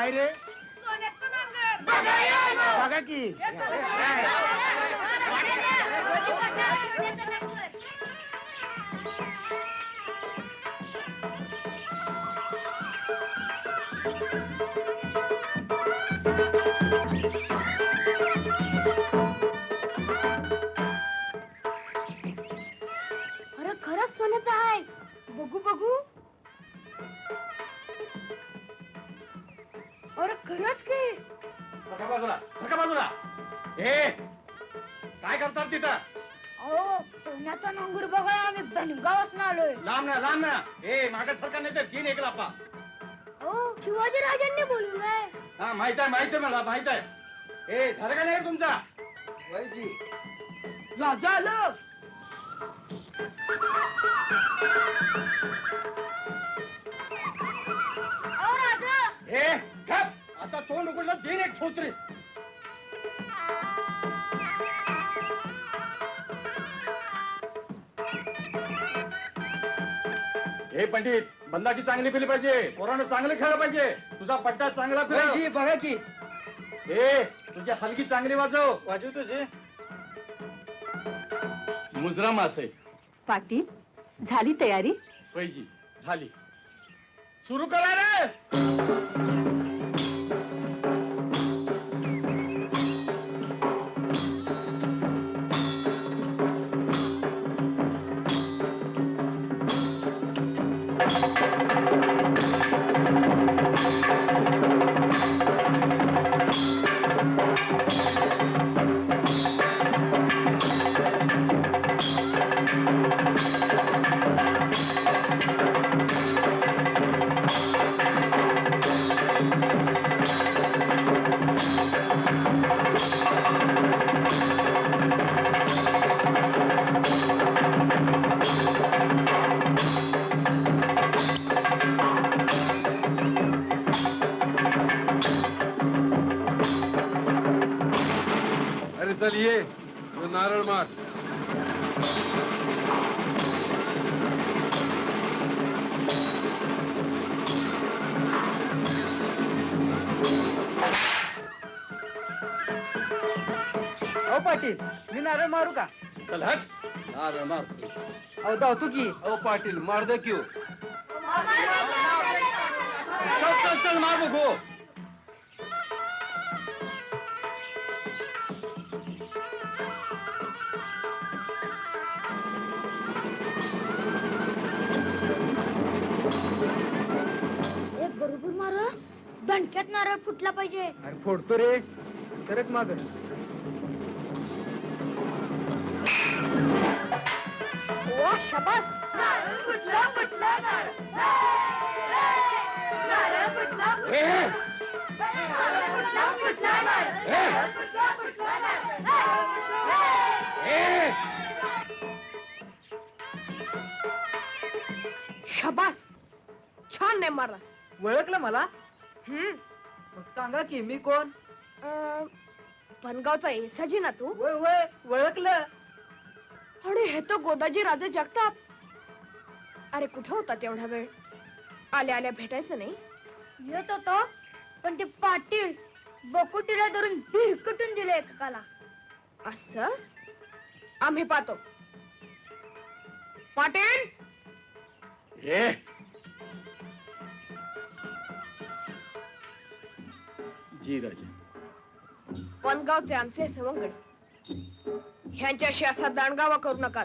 काय रे बघा की अरे खरंच सोन्याचं आहे. बघू बघू. अरे खरंच की? सरका बाजूला सरका बाजूला. ए काय करतात तिथं? अहो सोन्याचा नांगर बघायला आम्ही धनगावासन आलोय लांब ना लांब ना. ए मागे सरका नाही तर तीन एक लापा. हो शिवाजी राजांनी बोलवलंय. हा माहीत आहे माहीत आहे मला माहीत आहे. ए झालं का नाही तुमचा? राजा आलं. गप आता तोंड उघडलं एक हे पंडित बंदाची चांगली पिली पाहिजे पोरानं चांगलं खेळलं पाहिजे. तुझा पट्टा चांगला फिरव बघा की. ए तुझी हलकी चांगली वाजव. वाजव तुझी. मुजरा मास पाटील झाली तयारी? पैजी झाली. सुरू करा रे. अरे चल ये तो नारळ मार. पाटील मी नारळ मारू का? चल हट. नारळ मार. अहो धावतो की. अहो पाटील मार दे क्यू चल चल चल मार बघू एक बरोबर मार. दणक्यात नारळ फुटला पाहिजे. अरे फोडतो रे. सरक माग. शबास. शबास. छान नाही मारलास ओळखलं मला? हम्म. मग सांगा की मी कोण? अं, बनगावचा एसाजी ना तू? वय वय ओळखलं. आणि हे तो गोदाजी राजे जगताप. अरे कुठं होता तेवढा वेळ? आल्या आल्या भेटायचं नाही? येत होतो पण ते पाटील बकुटीला धरून भिरकटून दिले एकाला. असं? आम्ही पाहतो. पाटील! ए जी राजा. वनगावचे आमचे सवंगडी. ह्यांच्याशी असा दांडगावा करू नका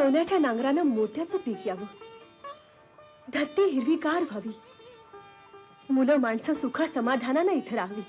सोन्याच्या नांगरानं मोत्याचं पीक यावं. धरती हिरवीगार व्हावी. मुलं माणसं सुखा समाधानानं इथं राहावी.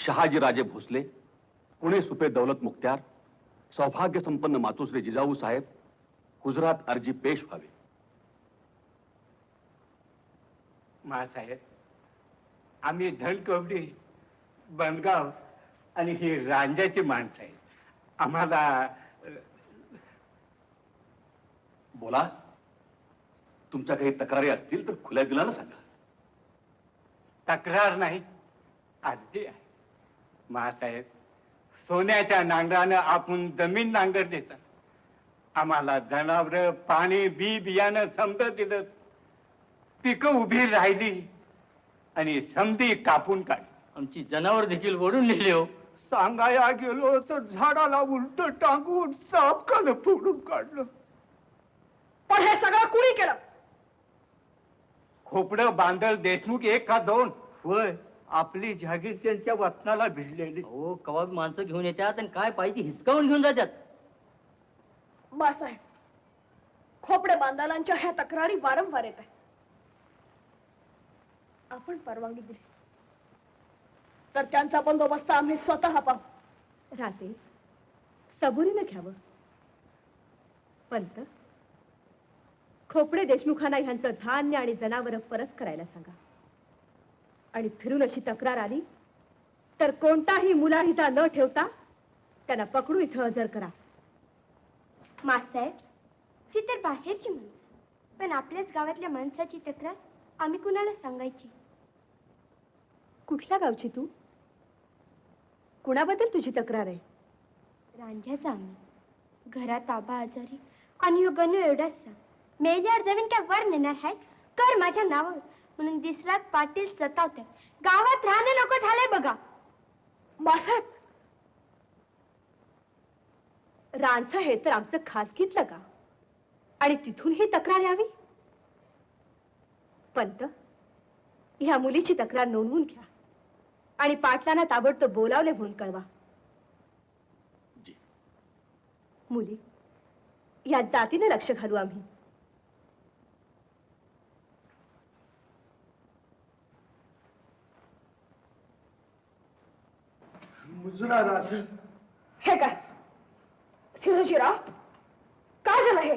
शहाजीराजे भोसले पुणे सुपे दौलत मुख्त्यार सौभाग्य संपन्न मातोश्री जिजाऊ साहेब गुजरात अर्जी पेश व्हावी. महासाहेब आम्ही धनकवडी बनगाव आणि ही रांजाची माणसं आहेत. आम्हाला बोला तुमच्या काही तक्रारी असतील तर खुल्या दिलानं सांगा. तक्रार नाही अर्जी आहे. महासाहेब सोन्याच्या नांगरानं आपण जमीन नांगर देतात. आम्हाला जनावर पाणी बी बियाणं समजत दिलं. पिकं उभी राहिली आणि समधी कापून काढली. आमची जनावर देखील ओढून नेली हो. सांगाया गेलो तर झाडाला उलट टांगून चापकानं फोडून काढलं. पण हे सगळं कुणी केलं? खोपडं बांधल देशमुख एक का दोन? होय. आपली जागीर त्यांच्या वतनाला भिडलेली. हो कवा बी माणसं घेऊन येतात आणि काय पाहिजे हिसकावून घेऊन जातात बासाहेब खोपडे बांधालांच्या ह्या तक्रारी वारंवार येत आहेत. आपण परवानगी दिली. तर त्यांचा बंदोबस्त आम्ही स्वतः पाहू. राजे सबुरीनं घ्यावं. पंत खोपडे देशमुखांना ह्यांचं धान्य आणि जनावर परत करायला सांगा. आणि फिरून अशी तक्रार आली तर कोणताही मुलाहिजा न ठेवता त्यांना पकडू इथं हजर करा. मासाहेब ती तर बाहेरची माणसं. पण आपल्याच गावातल्या माणसाची तक्रार आम्ही कुणाला सांगायची? कुठल्या गावची तू? कुणाबद्दल तुझी तक्रार आहे? रांझ्याचा आम्ही. घरात आबा आजारी आणि ह्यो गणू एवढाच मेल्यावर जमीन काय वर नेणार आहेस कर माझ्या नावावर. म्हणून दिसरात पाटील सतावते. गावात राहणं नको झालंय बघा. बासाहेब रांचं हे तर आमचं खासगीतलं का? आणि तिथून ही तक्रार यावी? पंत ह्या मुलीची तक्रार नोंदवून घ्या. आणि पाटलांना ताबडतोब बोलावले म्हणून कळवा. मुली या जातीने लक्ष घालू आम्ही. मुजरा राज हे काय? सिंहजीराव काय झालं हे?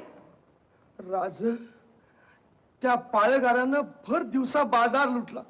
राज त्या पाळेगारानं भर दिवसा बाजार लुटला.